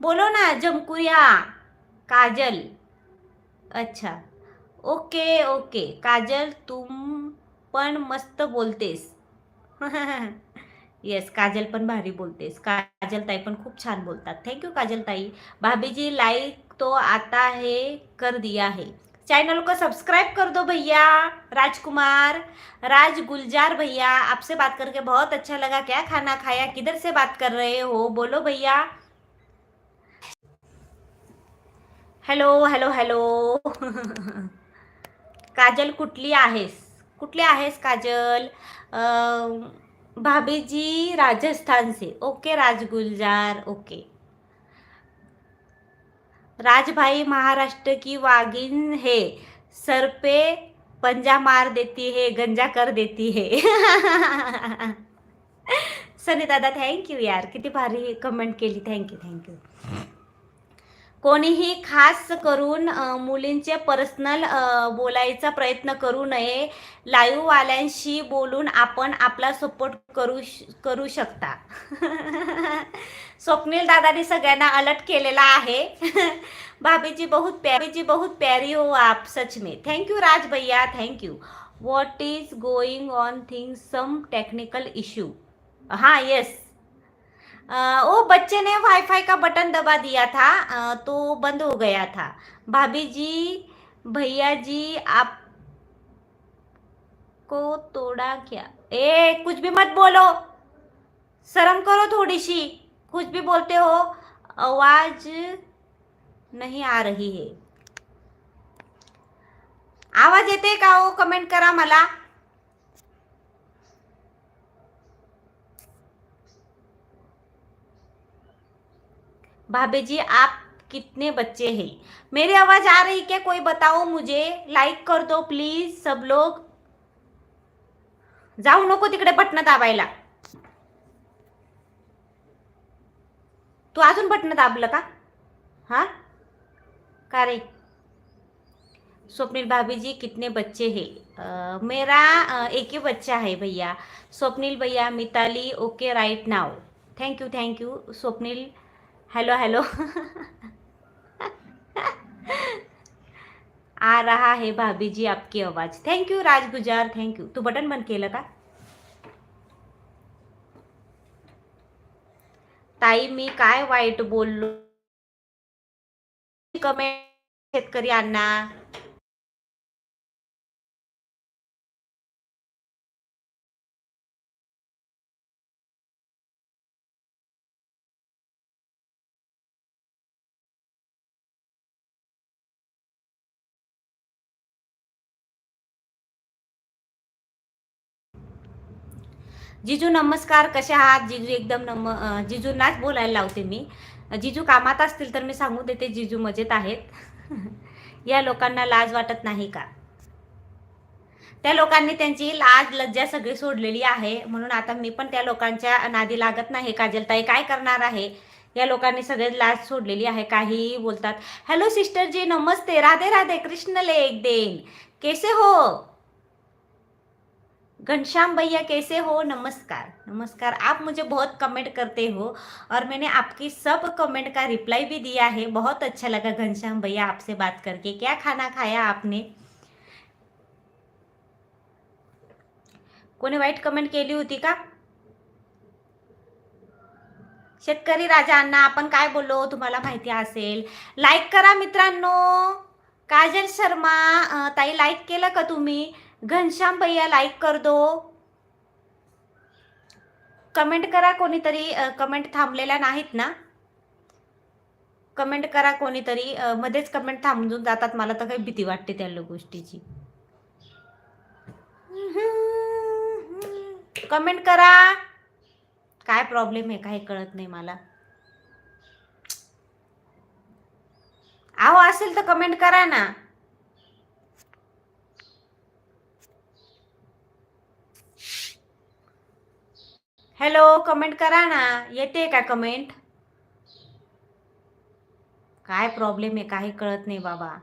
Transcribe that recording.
बोलो ना, जमकुया, काजल। अच्छा ओके ओके, काजल, तुम पण मस्त बोलतेस। येस काजल पण भारी बोलतेस. काजल ताई पण खूप छान बोलतात. थँक्यू काजल ताई. भाभीजी लाइक तो आता है कर दिया है चैनल को सब्सक्राइब कर दो भैया, राजकुमार। राज गुलजार भैया, आपसे बात करके बहुत अच्छा लगा। क्या खाना खाया? किधर से बात कर रहे हो? बोलो भैया। Hello hello hello. काजल कुठली आहेस? कुठली आहेस काजल? भाभीजी राजस्थान से ओके राजगुलजार. ओके. राजभाई महाराष्ट्र की वागिन है. सर पे पंजा मार देती है गंजा कर देती है. सनी दादा थँक्यू यार. किती भारी कमेंट केली. थँक्यू थँक्यू कोणीही खास करून मुलींचे पर्सनल बोलायचा प्रयत्न करू नये. लाईव्हवाल्यांशी बोलून आपण आपला सपोर्ट करू श- करू शकता. स्वप्नील दादानी सगळ्यांना अलर्ट केलेला आहे. भाभीजी बहुत प्यारीजी बहुत प्यारी हो आप सच में. थँक्यू राज भैया. Thank you what is going on thing some technical issue हां यस वो बच्चे ने वाईफाई का बटन दबा दिया था अ, तो बंद हो गया था। भाभी जी भैया जी आप को तोड़ा क्या? ए कुछ भी मत बोलो। शर्म करो थोड़ी सी कुछ भी बोलते हो आवाज़ नहीं आ रही है। आवाज़ येते का हो कमेंट करा मला। भाभी जी आप कितने बच्चे हैं? मेरी आवाज आ रही क्या? कोई बताओ मुझे। लाईक कर दो प्लीज सब लोग। जाऊ नको तिकडे बटणं दाबायला। तू अजून बटणं दाबलं का? हा? का रे? स्वप्निल भाभी जी कितने बच्चे हैं? मेरा एक ही बच्चा है भैया। स्वप्निल भैया Mitali okay right now thank you thank you Swapnil. Hello hello. आ रहा है भाभी जी आपकी आवाज़। थैंक यू राज गुजार थैंक यू तू बटन बंद का ताई, मी काय वाईट बोललो? कमेंट शेतकरी अण्णा। जिजू नमस्कार. कसे आहात? जिजू एकदम नम जिजूंनाच बोलायला लावते मी. जिजू कामात असतील तर मी सांगू देते जिजू मजेत आहेत. या लोकांना लाज वाटत नाही का? त्या लोकांनी त्यांची लाज लज्जा सगळी सोडलेली आहे. म्हणून आता मी पण त्या लोकांच्या नादी लागत नाही. काजलताई काय करणार आहे? या लोकांनी सगळे लाज सोडलेली आहे. काहीही बोलतात. हॅलो सिस्टर जी नमस्ते. राधे राधे. कृष्ण एक देन. कैसे हो? घनश्याम भैया कैसे हो? नमस्कार। नमस्कार आप मुझे बहुत कमेंट करते हो और मैंने आपकी सब कमेंट का रिप्लाई भी दिया है। बहुत अच्छा लगा घनश्याम भैया आपसे बात करके। क्या खाना खाया आपने? कोणी वाईट कमेंट केली होती का? शेतकरी राजा आपण काय बोललो तुम्हाला माहिती असेल? लाईक करा मित्रांनो. काजल शर्मा अं, ताई लाईक केलं का तुम्ही? घनश्याम भैया लाईक कर दो. कमेंट करा कोणीतरी कमेंट थांबलेल्या नाहीत ना? कमेंट करा कोणीतरी मध्येच कमेंट थांबून जातात. मला तर काही भीती वाटते त्या गोष्टीची. कमेंट करा. काय प्रॉब्लेम आहे? काही कळत नाही मला. आहो असेल तर कमेंट करा ना. हॅलो कमेंट करा ना. येते का कमेंट काय प्रॉब्लेम आहे? काही कळत नाही बाबा.